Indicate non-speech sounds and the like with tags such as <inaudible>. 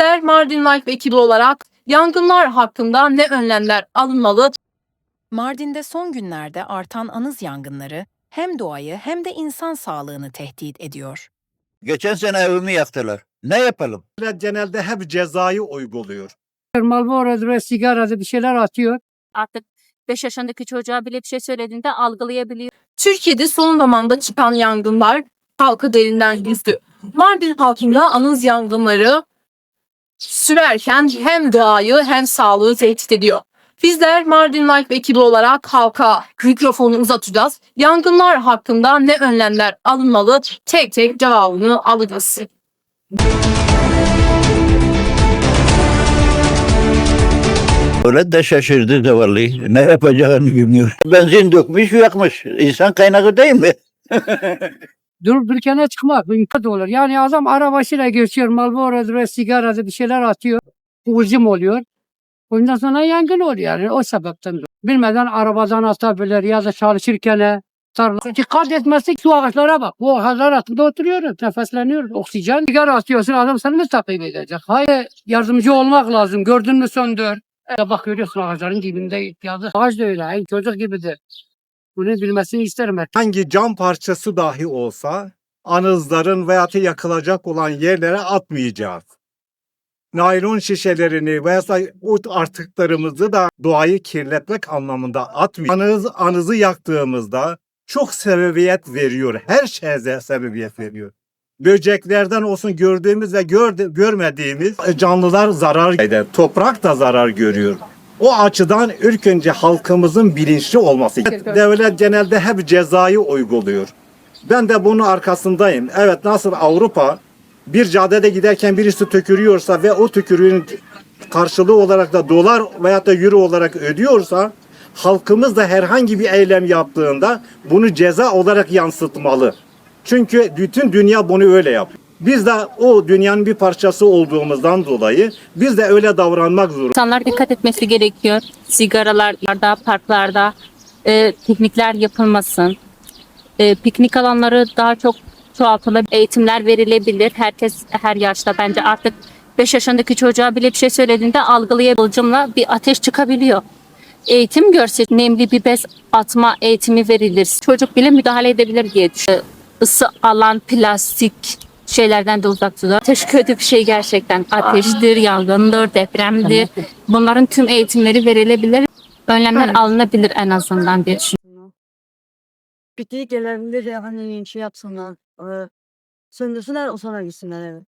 Bizler Mardin Life ekibi olarak yangınlar hakkında ne önlemler alınmalı? Mardin'de son günlerde artan anız yangınları hem doğayı hem de insan sağlığını tehdit ediyor. Geçen sene evimi yaktılar. Ne yapalım? Genelde hep cezayı uyguluyor. Marlboro'da ve sigarada bir şeyler atıyor. artık 5 yaşındaki çocuğa bile bir şey söylediğinde algılayabiliyor. Türkiye'de son zamanda çıkan yangınlar halkı derinden üzdü. Mardin halkında anız yangınları sürerken hem doğayı hem sağlığı tehdit ediyor. Bizler Mardin Life ekibi olarak halka mikrofonu uzatacağız. Yangınlar hakkında ne önlemler alınmalı tek tek cevabını alacağız. Öyle de şaşırdı zavallı. Ne yapacağını bilmiyor. Benzin dökmüş yakmış. İnsan kaynağı değil mi? <laughs> Durup dururken çıkmak mümkün olur. Yani adam arabasıyla geçiyor Marlboro'da ve sigarada bir şeyler atıyor. Ucum oluyor. Ondan sonra yangın oluyor yani o sebepten. Bilmeden arabadan atabilir ya da çalışırken tarla. Dikkat etmezsek şu ağaçlara bak. Bu ağaçlar altında oturuyoruz. Nefesleniyoruz. Oksijen. Sigara atıyorsun adam seni mi takip edecek? Hayır. Yardımcı olmak lazım. Gördün mü söndür. E, bak görüyorsun ağaçların dibinde yazık. Ağaç da öyle. Çocuk gibidir. Bunu bilmesini isterim. Hangi cam parçası dahi olsa anızların veya da yakılacak olan yerlere atmayacağız. Naylon şişelerini veya o artıklarımızı da doğayı kirletmek anlamında atmayacağız. Anız, anızı yaktığımızda çok sebebiyet veriyor. Her şeye sebebiyet veriyor. Böceklerden olsun gördüğümüz ve gördü, görmediğimiz canlılar zarar eder. Toprak da zarar görüyor. O açıdan ilk önce halkımızın bilinçli olması. Devlet genelde hep cezayı uyguluyor. Ben de bunun arkasındayım. Evet nasıl Avrupa bir caddede giderken birisi tükürüyorsa ve o tükürüğün karşılığı olarak da dolar veya da euro olarak ödüyorsa halkımız da herhangi bir eylem yaptığında bunu ceza olarak yansıtmalı. Çünkü bütün dünya bunu öyle yapıyor. Biz de o dünyanın bir parçası olduğumuzdan dolayı biz de öyle davranmak zorundayız. İnsanlar dikkat etmesi gerekiyor. Sigaralarda, parklarda e, piknikler yapılmasın. E, piknik alanları daha çok çoğaltılabilir. Eğitimler verilebilir. Herkes her yaşta bence artık 5 yaşındaki çocuğa bile bir şey söylediğinde algılayabilcimle bir ateş çıkabiliyor. Eğitim görse nemli bir bez atma eğitimi verilir. Çocuk bile müdahale edebilir diye düşünüyorum. Isı alan plastik şeylerden de uzak tutulur. Ateş kötü bir şey gerçekten. Ateştir, yangındır, depremdir. Bunların tüm eğitimleri verilebilir. Önlemler alınabilir en azından diye düşünüyorum. Piknik yerlerinde de hani şey yapsınlar. E, söndürsünler o sonra gitsinler eve.